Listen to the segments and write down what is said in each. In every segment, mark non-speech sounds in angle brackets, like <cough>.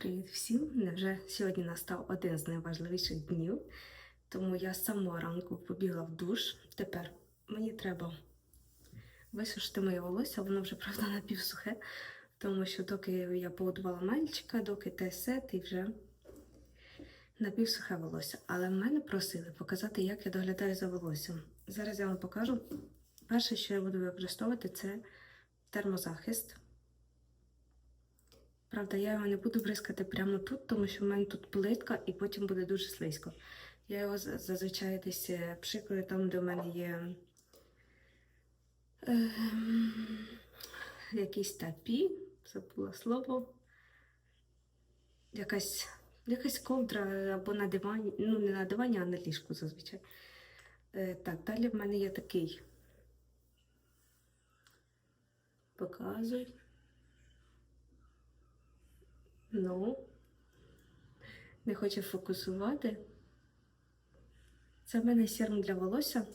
Привіт всім! Невже сьогодні настав один з найважливіших днів, тому я з самого ранку побігла в душ. Тепер мені треба висушити моє волосся, воно вже правда напівсухе, тому що доки я погодувала мальчика, доки те сет і вже напівсухе волосся. Але мене просили показати, як я доглядаю за волоссям. Зараз я вам покажу. Перше, що я буду використовувати, це термозахист. Правда, я його не буду бризкати прямо тут, тому що в мене тут плитка і потім буде дуже слизько. Я його зазвичай десь е, пшикаю там, де в мене є ем, якийсь тапі, забула слово. Якась, якась ковдра або на дивані, ну не на дивані, а на ліжку зазвичай. Е, так, далі в мене є такий. Показуй. Ну, не хочу фокусувати. Це в мене сірм для волосся.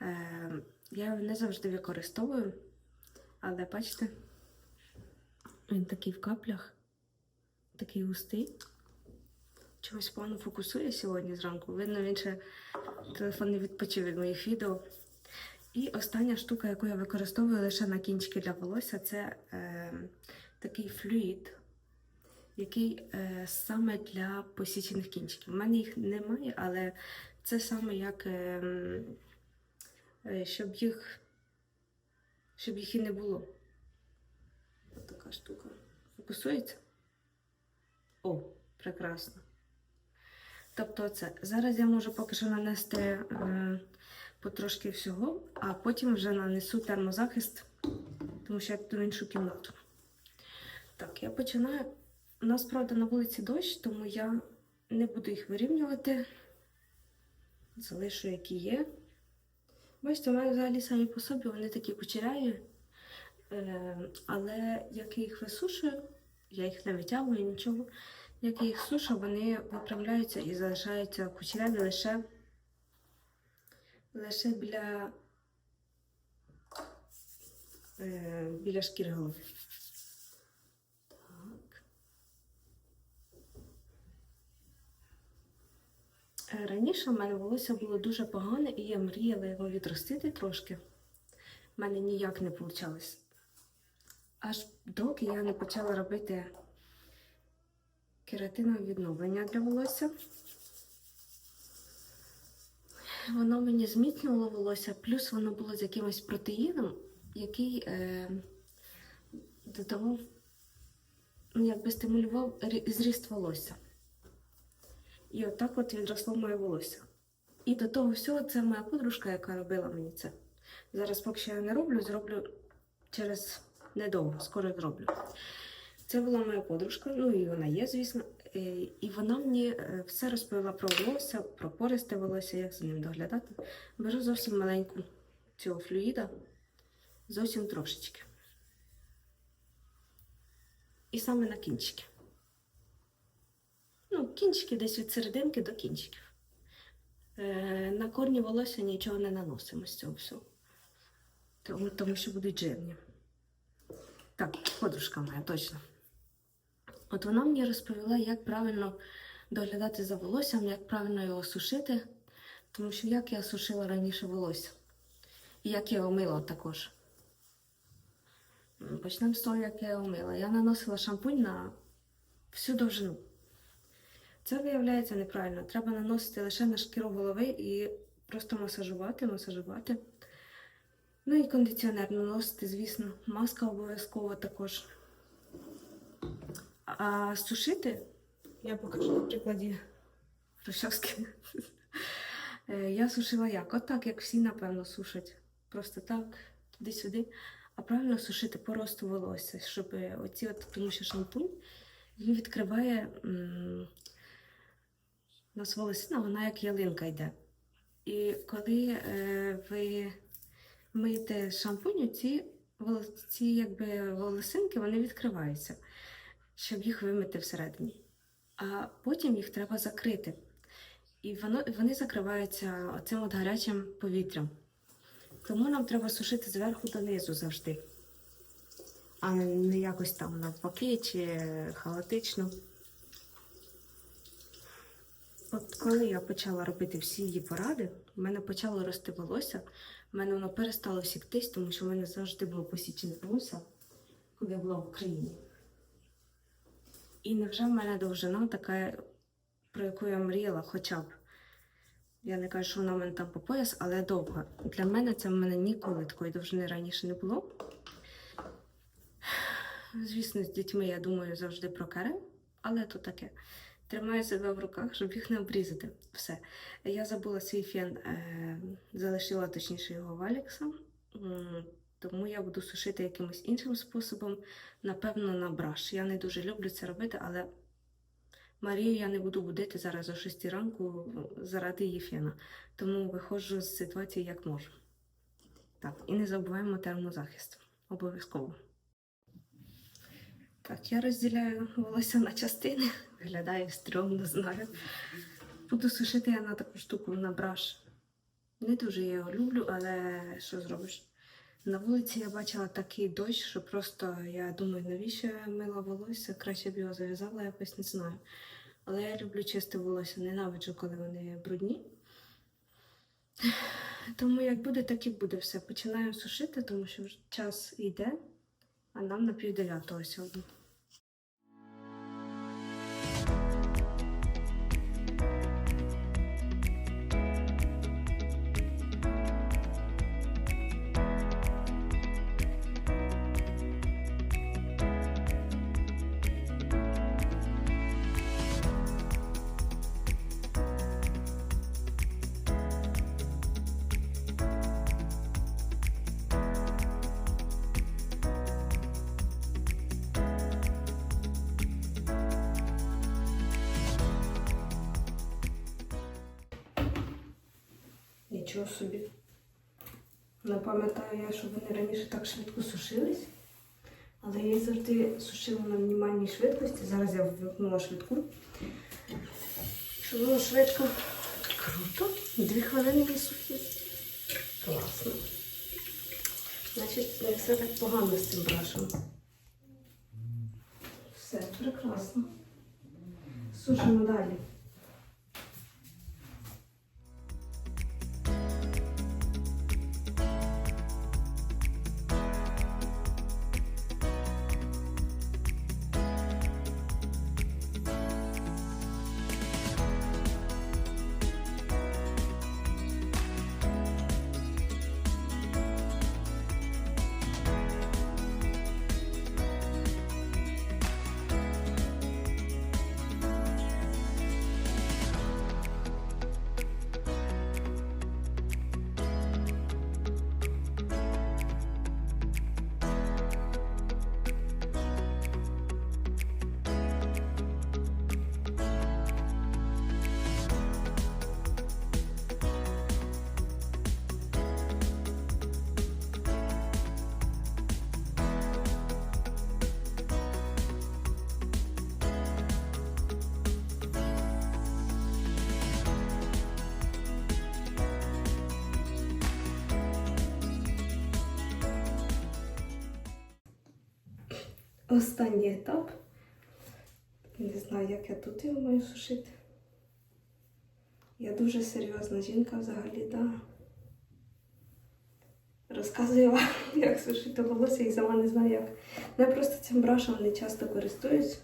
Е, я його не завжди використовую, але бачите, він такий в каплях, такий густий. Чогось погано фокусує сьогодні зранку. Видно, він ще телефон не відпочив від моїх відео. І остання штука, яку я використовую лише на кінчики для волосся, це е, такий флюїд який е, саме для посічених кінчиків. У мене їх немає, але це саме як е, е, щоб їх щоб їх і не було. Ось така штука. Фокусується? О, прекрасно. Тобто це. Зараз я можу поки що нанести е, потрошки всього, а потім вже нанесу термозахист, тому що я в іншу кімнату. Так, я починаю. У нас, правда, на вулиці дощ, тому я не буду їх вирівнювати. Залишу, які є. Бачите, у мене взагалі самі по собі вони такі кучеряві. Е, але як я їх висушую, я їх не витягую нічого. Як я їх сушу, вони виправляються і залишаються кучеряві лише, лише біля, е, біля шкіри голови. Раніше в мене волосся було дуже погане, і я мріяла його відростити трошки. У мене ніяк не вийшло. Аж доки я не почала робити кератинове відновлення для волосся. Воно мені зміцнювало волосся, плюс воно було з якимось протеїном, який е, додавав, ну, якби стимулював зріст волосся. І отак от відросло моє волосся. І до того всього це моя подружка, яка робила мені це. Зараз, поки що я не роблю, зроблю через недовго, скоро зроблю. Це була моя подружка, ну і вона є, звісно. Е, І вона мені е, все розповіла про волосся, про пористе волосся, як за ним доглядати. Беру зовсім маленьку цього флюїда, зовсім трошечки. І саме на кінчики. Ну, кінчики десь від серединки до кінчиків. Е, на корні волосся нічого не наносимо з цього всього. Тому, тому що будуть жирні. Так, подружка моя, точно. От вона мені розповіла, як правильно доглядати за волоссям, як правильно його сушити. Тому що як я сушила раніше волосся. І як я його мила також. Почнемо з того, як я його мила. Я наносила шампунь на всю довжину. Це виявляється неправильно. Треба наносити лише на шкіру голови і просто масажувати, масажувати. Ну і кондиціонер наносити, звісно, маска обов'язково також. А сушити я покажу на прикладі розчоски. Е, Я сушила як? Отак, як всі, напевно, сушать. Просто так, туди-сюди. А правильно сушити по волосся, щоб е, оці от, тому що шампунь він відкриває м, у нас волосина, вона як ялинка йде. І коли е, ви миєте шампунь, ці, ці якби, волосинки вони відкриваються, щоб їх вимити всередині. А потім їх треба закрити. І воно, вони закриваються цим от гарячим повітрям. Тому нам треба сушити зверху донизу завжди. а не якось там навпаки чи хаотично. От коли я почала робити всі її поради, в мене почало рости волосся, в мене воно перестало сіктись, тому що в мене завжди було посічене волосся, коли я була в Україні. І невже в мене довжина така, про яку я мріяла, хоча б. Я не кажу, що вона в мене там по пояс, але довга. Для мене це в мене ніколи такої довжини раніше не було. Звісно, з дітьми я думаю завжди про каре, але то таке. Тримаю себе в руках, щоб їх не обрізати. Все. Я забула свій фен, е, залишила точніше його в Алікса, тому я буду сушити якимось іншим способом, напевно, на браш. Я не дуже люблю це робити, але Марію я не буду будити зараз о 6 ранку заради її фена. Тому виходжу з ситуації як можу. Так, і не забуваємо термозахист. Обов'язково. Так, я розділяю волосся на частини. Виглядає стрьомно, знаю. Буду сушити я на таку штуку на браш. Не дуже я його люблю, але що зробиш? На вулиці я бачила такий дощ, що просто я думаю, навіщо я мила волосся, краще б його зав'язала, якось не знаю. Але я люблю чисте волосся, ненавиджу, коли вони брудні. Тому як буде, так і буде все. Починаю сушити, тому що час йде, а нам на пів дев'ятого сьогодні. Нічого собі. Не пам'ятаю я, що вони раніше так швидко сушились. Але я їх завжди сушила на мінімальній швидкості. Зараз я ввімкнула швидку. Щоб було швидко. Круто. Дві хвилини і сухі. Класно. Значить, не все так погано з цим брашем. Все прекрасно. Сушимо далі. Останній етап. Не знаю, як я тут його маю сушити. Я дуже серйозна жінка взагалі, да. Розказую вам, <laughs> як сушити волосся і сама не знаю як. Ну, Я просто цим брашем не часто користуюсь.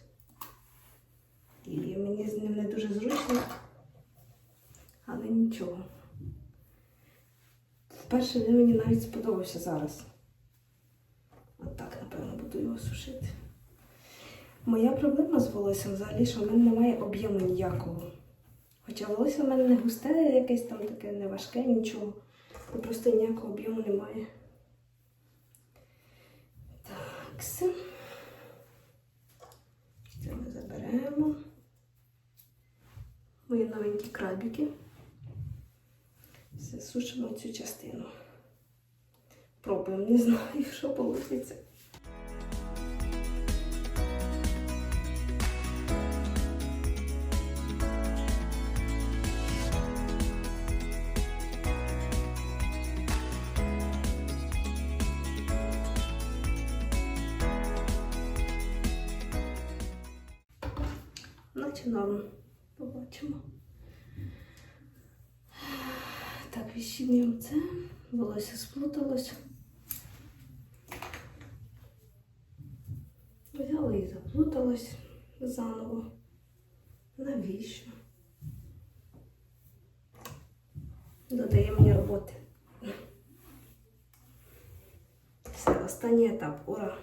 І мені з ним не дуже зручно. Але нічого. Вперше він мені навіть сподобався зараз. От так, напевно, буду його сушити. Моя проблема з волоссям взагалі, що в мене немає об'єму ніякого. Хоча волосся в мене не густе, якесь там таке не важке, нічого. Ну, Просто ніякого об'єму немає. Так, все. Це ми заберемо. Мої новенькі крабики. Все, сушимо цю частину. Пробуємо, не знаю, що вийде. Наче нам побачимо. Так, відщінюємо це, волосся сплуталось. Заплуталось заново. Навіщо? Додає мені роботи. Все, останній етап. Ура!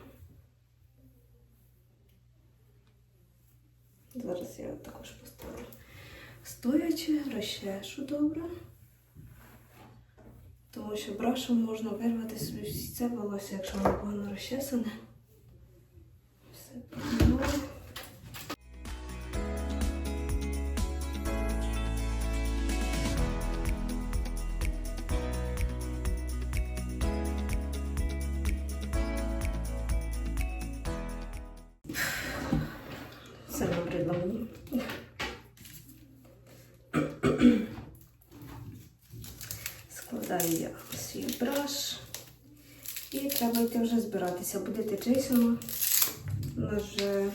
Зараз я також поставлю. Стоячи, розчешу добре. Тому що брашем можна вирвати собі всі це волосся, якщо воно погано розчесане. Все поміняла. Все набридло мені. Складаю я свій браш. І треба йти вже збиратися. Будете Джейсона. Нас вже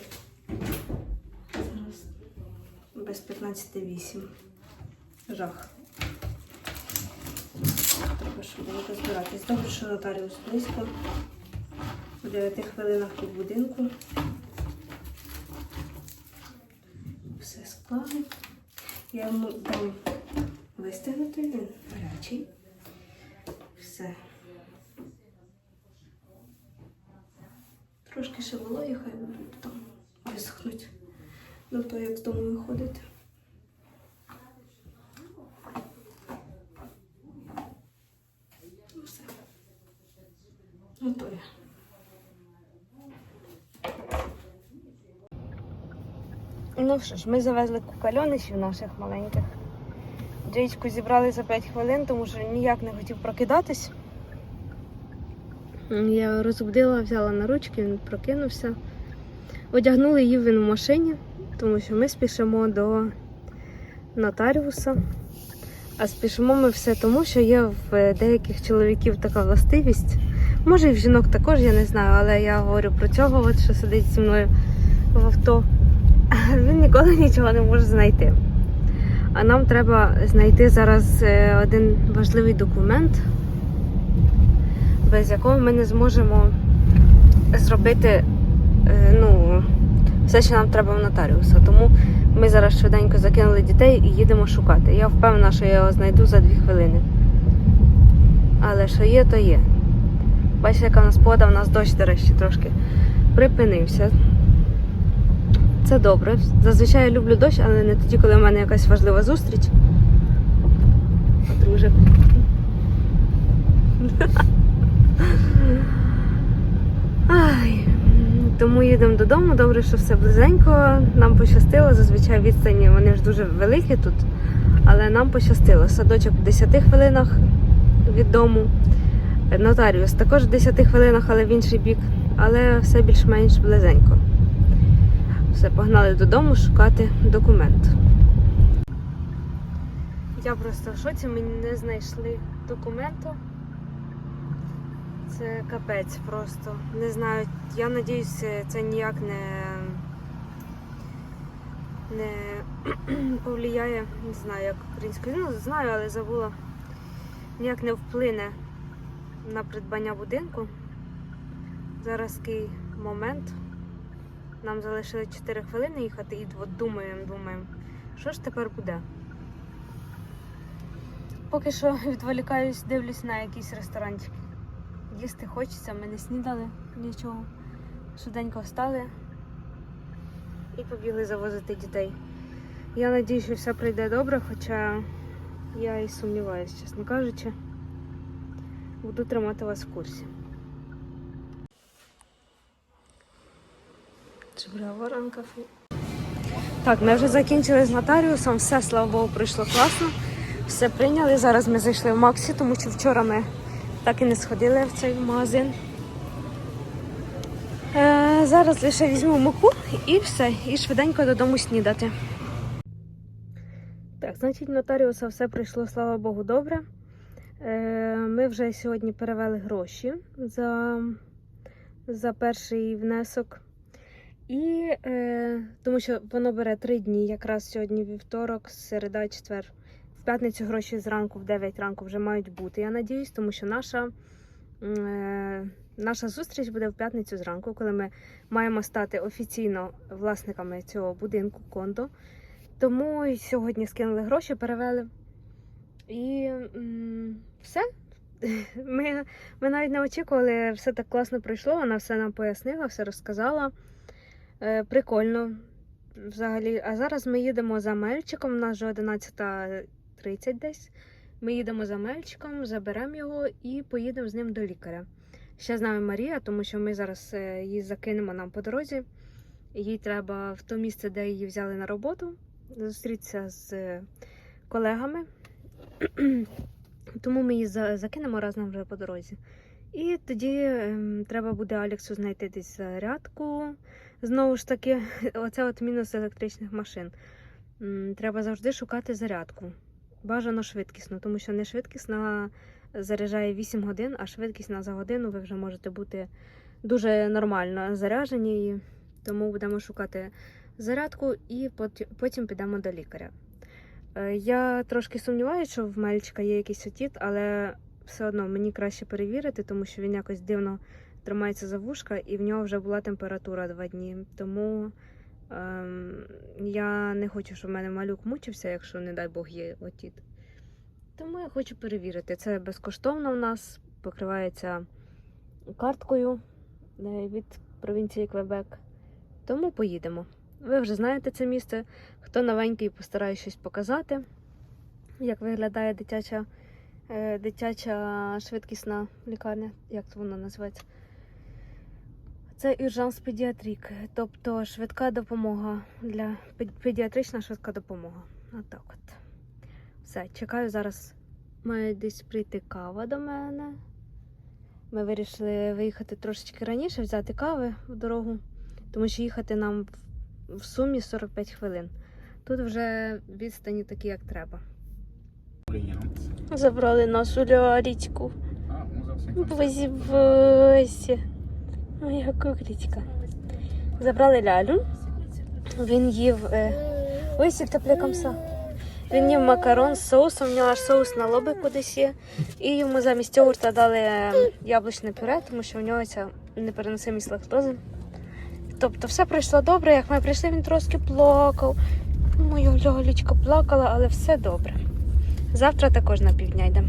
зараз без 15.8. Жах. Треба, щоб було збиратись. Добре, що нотаріус близько. У 9 хвилинах від будинку. Все склали. Я йому дам вистигнути, він гарячий. Все. Трошки ще вологі, хай будуть там висохнуть до того, як з дому виходити. Ну. Готові. Ну що ж, ми завезли кукальоничів наших маленьких. Джейчку зібрали за 5 хвилин, тому що ніяк не хотів прокидатись. Я розбудила, взяла на ручки, він прокинувся. Одягнули її він в машині, тому що ми спішимо до нотаріуса. А спішимо ми все тому, що є в деяких чоловіків така властивість. Може і в жінок також, я не знаю, але я говорю про цього, от, що сидить зі мною в авто. <laughs> Він ніколи нічого не може знайти. А нам треба знайти зараз е, один важливий документ, без якого ми не зможемо зробити е, ну, все, що нам треба в нотаріуса. Тому ми зараз швиденько закинули дітей і їдемо шукати. Я впевнена, що я його знайду за дві хвилини. Але що є, то є. Бачите, яка в нас погода, в нас дощ, до речі, трошки припинився. Це добре. Зазвичай я люблю дощ, але не тоді, коли в мене якась важлива зустріч. А Тому їдемо додому. Добре, що все близенько. Нам пощастило. Зазвичай відстані вони ж дуже великі тут. Але нам пощастило. Садочок в 10 хвилинах від дому. Нотаріус також в 10 хвилинах, але в інший бік. Але все більш-менш близенько. Все, погнали додому шукати документ. Я просто в шоці, ми не знайшли документу. Це капець просто. Не знаю, я надіюсь, це ніяк не, не <clears throat> повлияє, не знаю, як українською. Ну, знаю, але забула. Ніяк не вплине на придбання будинку. Зараз такий момент. Нам залишили 4 хвилини їхати і от думаємо, думаємо, що ж тепер буде. Поки що <laughs> відволікаюсь, дивлюсь на якийсь ресторанчик. Їсти хочеться, ми не снідали нічого. Швиденько встали і побігли завозити дітей. Я надію, що все пройде добре, хоча я і сумніваюся, чесно кажучи. Буду тримати вас в курсі. Воронка. Так, ми вже закінчили з нотаріусом, все, слава Богу, пройшло класно. Все прийняли. Зараз ми зайшли в Максі, тому що вчора ми так і не сходили в цей магазин. Е, зараз лише візьму муку і все, і швиденько додому снідати. Так, значить, нотаріуса все пройшло, слава Богу, добре. Е, ми вже сьогодні перевели гроші за, за перший внесок. І е, тому що воно бере три дні, якраз сьогодні вівторок, середа, четвер. В п'ятницю гроші зранку в 9 ранку вже мають бути, я надіюсь, тому що наша, е, наша зустріч буде в п'ятницю зранку, коли ми маємо стати офіційно власниками цього будинку кондо. Тому сьогодні скинули гроші, перевели. І м, все. <laughs> Ми, ми навіть не очікували, все так класно пройшло. Вона все нам пояснила, все розказала. Е, прикольно взагалі. А зараз ми їдемо за Мельчиком. У нас вже 11.30 десь. Ми їдемо за Мельчиком, заберемо його і поїдемо з ним до лікаря. Ще з нами Марія, тому що ми зараз е, її закинемо нам по дорозі. Їй треба в то місце, де її взяли на роботу, зустрітися з е, колегами. Тому ми її за- закинемо разом вже по дорозі. І тоді ем, треба буде Алексу знайти десь зарядку. Знову ж таки, <laughs> оце от мінус електричних машин. Треба завжди шукати зарядку. Бажано швидкісно, тому що не швидкісна заряджає 8 годин, а швидкісна за годину ви вже можете бути дуже нормально заряджені. Тому будемо шукати зарядку і потім підемо до лікаря. Е, Я трошки сумніваюся, що в мальчика є якийсь отіт, але все одно мені краще перевірити, тому що він якось дивно тримається за вушка, і в нього вже була температура два дні. Тому я не хочу, щоб в мене малюк мучився, якщо, не дай Бог, є отіт. Тому я хочу перевірити. Це безкоштовно в нас, покривається карткою е, від провінції Квебек. Тому поїдемо. Ви вже знаєте це місце. Хто новенький, постараюсь щось показати, як виглядає дитяча, е, дитяча швидкісна лікарня, як це воно називається. Це Urgence Pediatric, тобто швидка допомога для педіатрична швидка допомога. Отак от. Все, чекаю зараз. Має десь прийти кава до мене. Ми вирішили виїхати трошечки раніше, взяти кави в дорогу, тому що їхати нам в- сумі 45 хвилин. Тут вже відстані такі, як треба. Забрали нашу лялечку. Ah, vamos Моя кукрічка. Забрали лялю. Він їв. Е... Ой, сільтепле комса. Він їв макарон з соусом, в нього аж соус на лоби кудись є. І йому замість йогурта дали е, яблучне пюре, тому що в нього ця непереносимість лактози. Тобто все пройшло добре. Як ми прийшли, він трошки плакав. Моя лялечка плакала, але все добре. Завтра також на півдня йдемо.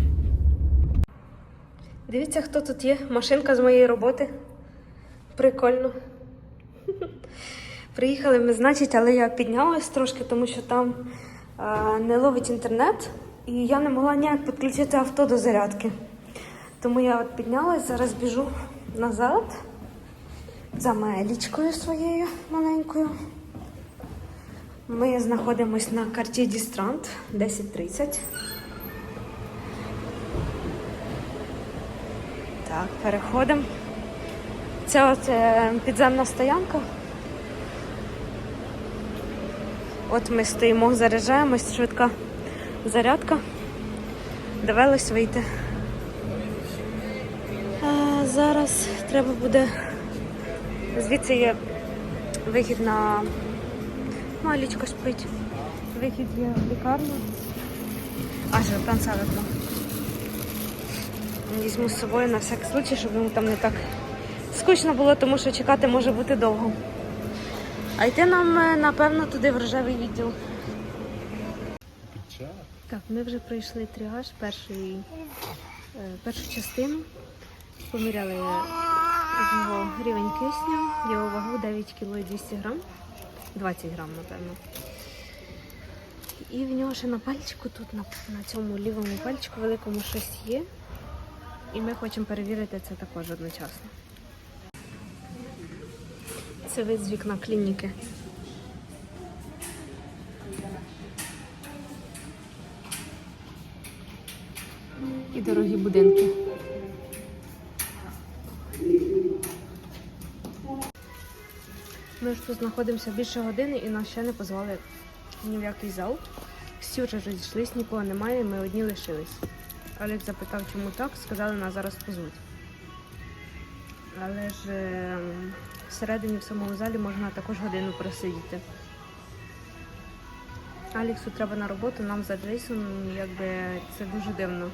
Дивіться, хто тут є. Машинка з моєї роботи. Прикольно. Приїхали ми, значить, але я піднялась трошки, тому що там а, не ловить інтернет, і я не могла ніяк підключити авто до зарядки. Тому я от піднялась, зараз біжу назад за Мелічкою своєю маленькою. Ми знаходимось на карті Дістрант 10.30. Так, переходимо. Це от е, підземна стоянка. От ми стоїмо, заряджаємось, швидка зарядка. Довелось вийти. А зараз треба буде. Звідси є вихід на малічка спить. Вихід є в лікарню. А, що там вікно. Візьму з собою на всякий случай, щоб йому там не так скучно було, тому що чекати може бути довго. А йти нам, е, напевно, туди в рожевий відділ. Так, ми вже пройшли тріаж, перший, е, першу частину. Поміряли його рівень кисню, його вагу 9 кг 200 грам. 20 грам, напевно. І в нього ще на пальчику, тут на, на цьому лівому пальчику великому щось є. І ми хочемо перевірити це також одночасно. Це вид з вікна клініки. І дорогі будинки. Ми ж тут знаходимося більше години і нас ще не позвали ні в який зал. Всі вже розійшлись, нікого немає, ми одні лишились. Олег запитав, чому так, сказали, нас зараз позвуть. Але ж е, всередині в самому залі можна також годину просидіти. Аліксу треба на роботу, нам за Джейсон, якби це дуже дивно.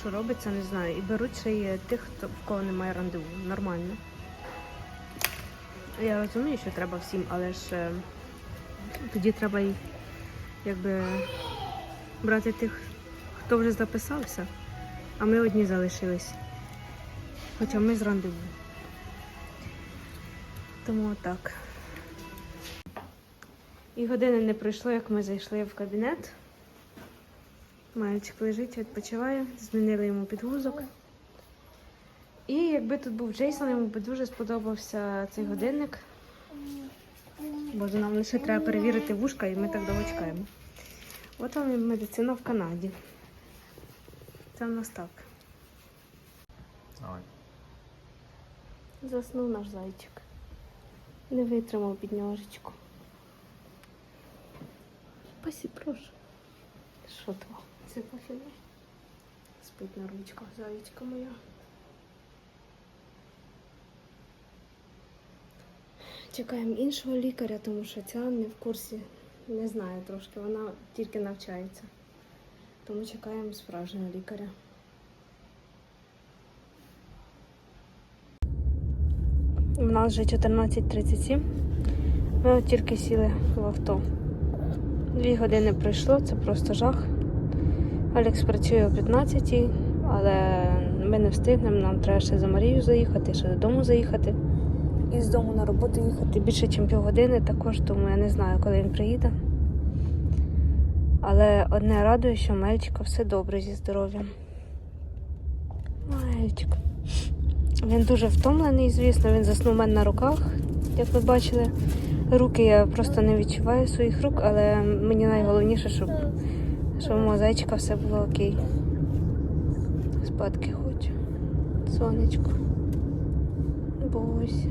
Що робиться, не знаю. І беруть ще й тих, хто в кого немає рандеву. Нормально. Я розумію, що треба всім, але ж е, тоді треба й якби брати тих, хто вже записався, а ми одні залишились. Хоча ми з рандеву. Тому так. І години не пройшло, як ми зайшли в кабінет. Мальчик лежить, відпочиває, змінили йому підгузок. І якби тут був Джейсон, йому би дуже сподобався цей годинник. Боже, нам лише треба перевірити вушка, і ми так довго чекаємо. От вам медицина в Канаді. Це в нас так. Давай. Заснув наш зайчик. Не витримав підняжечку. Пасі, прошу. Що то? Це пофіг. Спить на ручках зайчка моя. Чекаємо іншого лікаря, тому що ця не в курсі, не знає трошки, вона тільки навчається. Тому чекаємо справжнього лікаря. У нас вже 14.37. Ми от тільки сіли в авто. Дві години пройшло, це просто жах. Алекс працює о 15 але ми не встигнемо, нам треба ще за Марію заїхати, ще додому заїхати. І з дому на роботу їхати більше, ніж півгодини також, тому я не знаю, коли він приїде. Але одне радує, що Мельчика все добре зі здоров'ям. Мельчик. Він дуже втомлений, звісно, він заснув мене на руках, як ви бачили. Руки я просто не відчуваю своїх рук, але мені найголовніше, щоб, щоб у мого зайчика все було окей. Спадки хочу. Сонечко. Бось.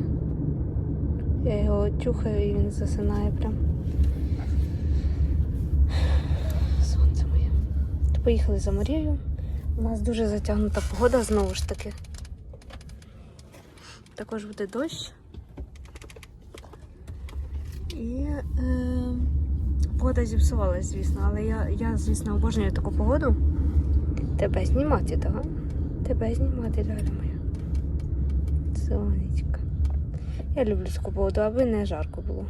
Я його тюхаю і він засинає прям. Сонце моє. Поїхали за Марією. У нас дуже затягнута погода знову ж таки. Також буде дощ. І е, погода зіпсувалась, звісно, але я, я, звісно, обожнюю таку погоду. Тебе знімати, так? Тебе знімати, Ляля моя. Сонечка. Я люблю таку погоду, аби не жарко було.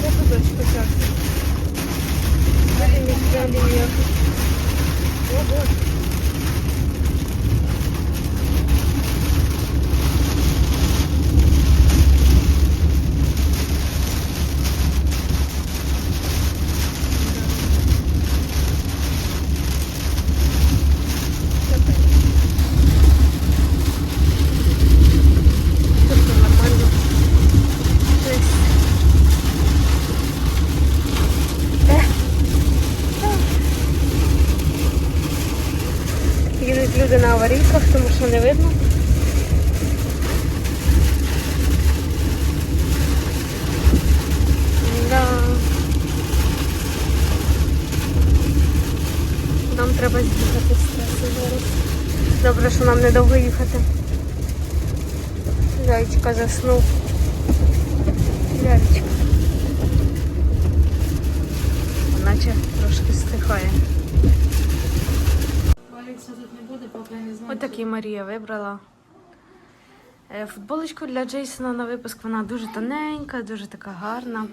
Треба дощ почався. Далі далі. О, Боже. Тобто нормально. Тобто... Е. Їдуть люди на аварійках, тому що не видно. Да. Нам треба з'їхати з траси зараз. Добре, що нам недовго їхати. Зайчика заснув. Лялечка. Наче трошки стихає. Ось такі Марія вибрала. Е, Футболочку для Джейсона на випуск. Вона дуже тоненька, дуже така гарна.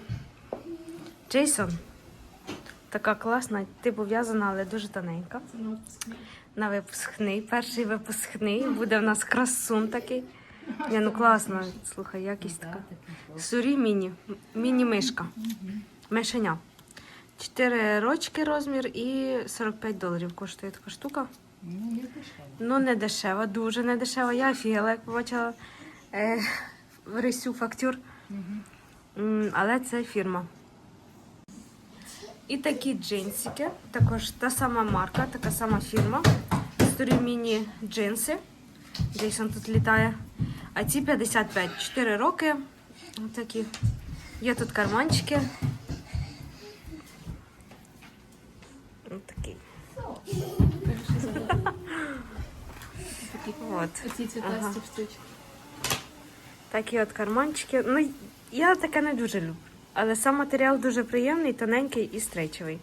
Джейсон, така класна, ти пов'язана, але дуже тоненька. На випускний. Перший випускний. Буде в нас красун такий. Ні, ну класно, слухай, якість така. Сурі міні. Міні-мишка. Мишеня. 4 рочки розмір і 45 доларів коштує така штука. Ну, не дешево. Ну, не дешева, дуже не дешева. Я офігела, як побачила е, Рисю фактюр. Але це фірма. І такі джинсики, також та сама марка, така сама фірма. Старі міні джинси. Джейсон тут літає. А ці 55, 4 роки. Такі. Є тут карманчики. Ось такий. <laughs> От. Оці цвітасті Ага. штучки. Такі от карманчики. Ну, я таке не дуже люблю. Але сам матеріал дуже приємний, тоненький і стрейчовий.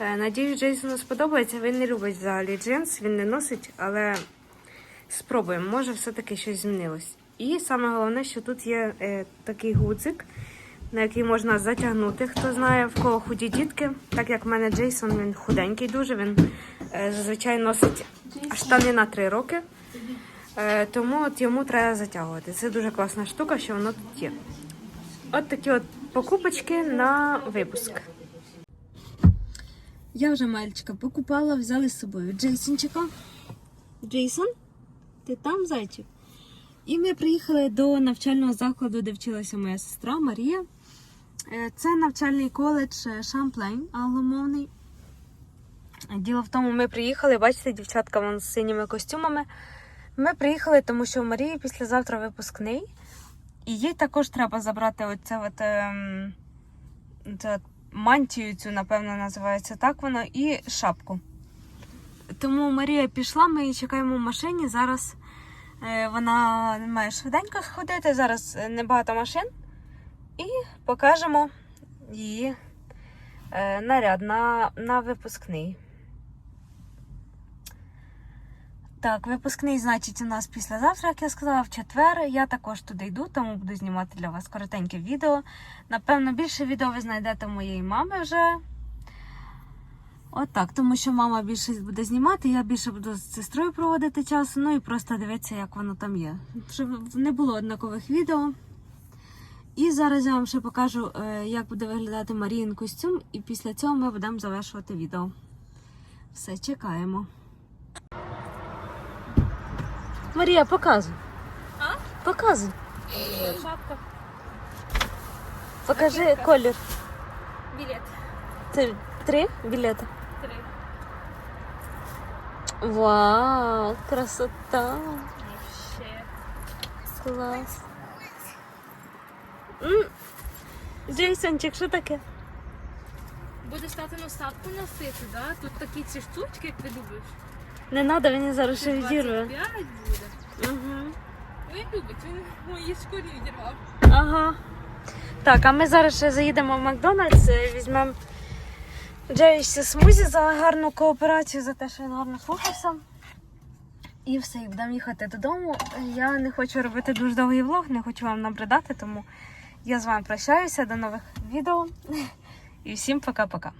Е, Надіюсь, Джейсону сподобається. Він не любить взагалі джинс, він не носить, але спробуємо, може все-таки щось змінилось. І саме головне, що тут є е, такий гудзик, на який можна затягнути. Хто знає, в кого худі дітки. Так як в мене Джейсон, він худенький дуже, він е, зазвичай носить штани на 3 роки. Е, тому от йому треба затягувати. Це дуже класна штука, що воно тут є. От такі от покупочки на випуск. Я вже мальчика покупала, взяли з собою Джейсончика. Джейсон, ти там, зайчик? І ми приїхали до навчального закладу, де вчилася моя сестра Марія. Е, Це навчальний коледж е, Шамплейн англомовний. Діло в тому, ми приїхали, бачите, дівчатка вон з синіми костюмами. Ми приїхали, тому що у Марії післязавтра випускний, і їй також треба забрати оце от, ем, це мантію, цю, напевно, називається так воно, і шапку. Тому Марія пішла, ми її чекаємо в машині. Зараз е, вона має швиденько сходити, зараз е, небагато машин. І покажемо її е, наряд на, на випускний. Так, випускний, значить, у нас післязавтра, як я сказала, в четвер. Я також туди йду, тому буду знімати для вас коротеньке відео. Напевно, більше відео ви знайдете в моєї мами вже. От так, тому що мама більше буде знімати, я більше буду з сестрою проводити час, ну і просто дивитися, як воно там є. Щоб не було однакових відео. І зараз я вам ще покажу, е, як буде виглядати Маріїн костюм, і після цього ми будемо завершувати відео. Все, чекаємо. Марія, показуй. А? Показуй. Шапка. Покажи колір. Білет. Це три білети. Три. Вау, красота! Вообще. Клас. М, Джейсончик, що таке? Будеш стати насадку носити, да? Тут такі ці штучки, як ти любиш. Не треба, він зараз ще відірве. 25 буде. Угу. Він любить, він в моїй школі відірвав. Ага. Так, а ми зараз ще заїдемо в Макдональдс, е, візьмемо Джейсі смузі за гарну кооперацію, за те, що він гарно слухався. І все, і будемо їхати додому. Я не хочу робити дуже довгий влог, не хочу вам набридати, тому я з вами прощаюся. До нових відео. <laughs> І всім пока-пока.